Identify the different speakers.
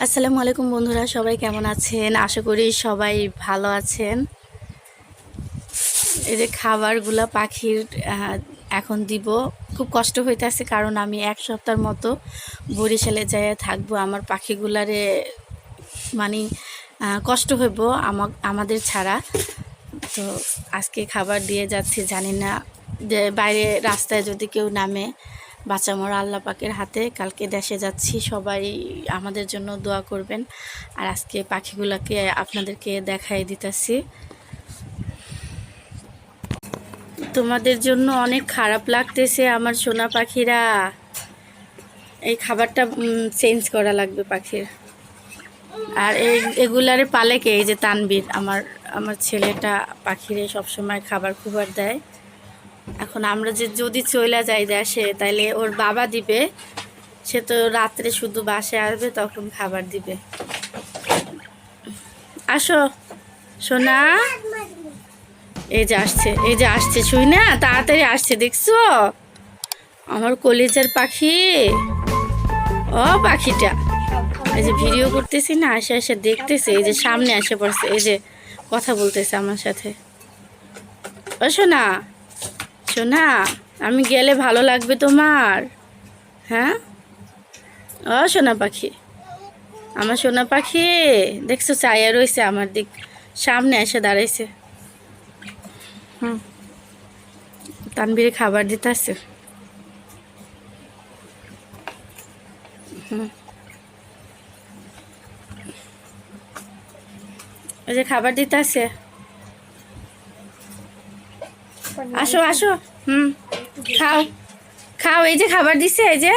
Speaker 1: আসসালামু আলাইকুম বন্ধুরা, সবাই কেমন আছেন? আশা করি সবাই ভালো আছেন। এই যে খাবারগুলা পাখির এখন দিব। খুব কষ্ট হইতেছে কারণ আমি এক সপ্তাহের মতো বরিশালে যাই থাকব। আমার পাখিগুলারে মানে কষ্ট হইব আমা- আমাদের ছাড়া। তো আজকে খাবার দিয়ে যাচ্ছি, জানি না। যে বাইরে রাস্তায় যদি কেউ নামে বাচ্চা মরা আল্লাহ পাকের হাতে। কালকে দেশে যাচ্ছি, সবাই আমাদের জন্য দোয়া করবেন। আর আজকে পাখিগুলোকে আপনাদেরকে দেখাই দিতেছি। তোমাদের জন্য অনেক খারাপ লাগতেছে আমার সোনা পাখিরা। এই খাবারটা চেঞ্জ করা লাগবে পাখির। আর এই, এগুলারে পালে কে? এই যে তানবীর, আমার আমার ছেলেটা পাখিরে সবসময় খাবার খুবার দেয়। এখন আমরা যে যদি চলে যাই দেশে, তাইলে ওর বাবা দিবে, সে তো রাত্রে শুধু বাসে আসবে, তখন খাবার দিবে। আসো, সোনা। এই যে আসছে, এই যে আসছে, শুই না, তাড়াতাড়ি আসছে, দেখছ? আমার কলেজের পাখি। ও, পাখিটা। এই যে ভিডিও করতেছি না, আসে আসে দেখতেছে, এই যে সামনে আসে পড়ছে, এই যে কথা বলতেছে আমার সাথে। ও, সোনা। সোনা আমি গেলে ভালো লাগবে তোমার। হ্যাঁ? ও, সোনা পাখি। আমার সোনা পাখি, দেখছ চাইয়া রয়েছে আমার দিক। সামনে এসে দাঁড়াইছে। হুম। তানবিরে খাবার দিতে হুম। ওই যে খাবার দিতে আসছে আসো আসো। হুম খাও। খাও এই যে খাবার দিছে এই যে।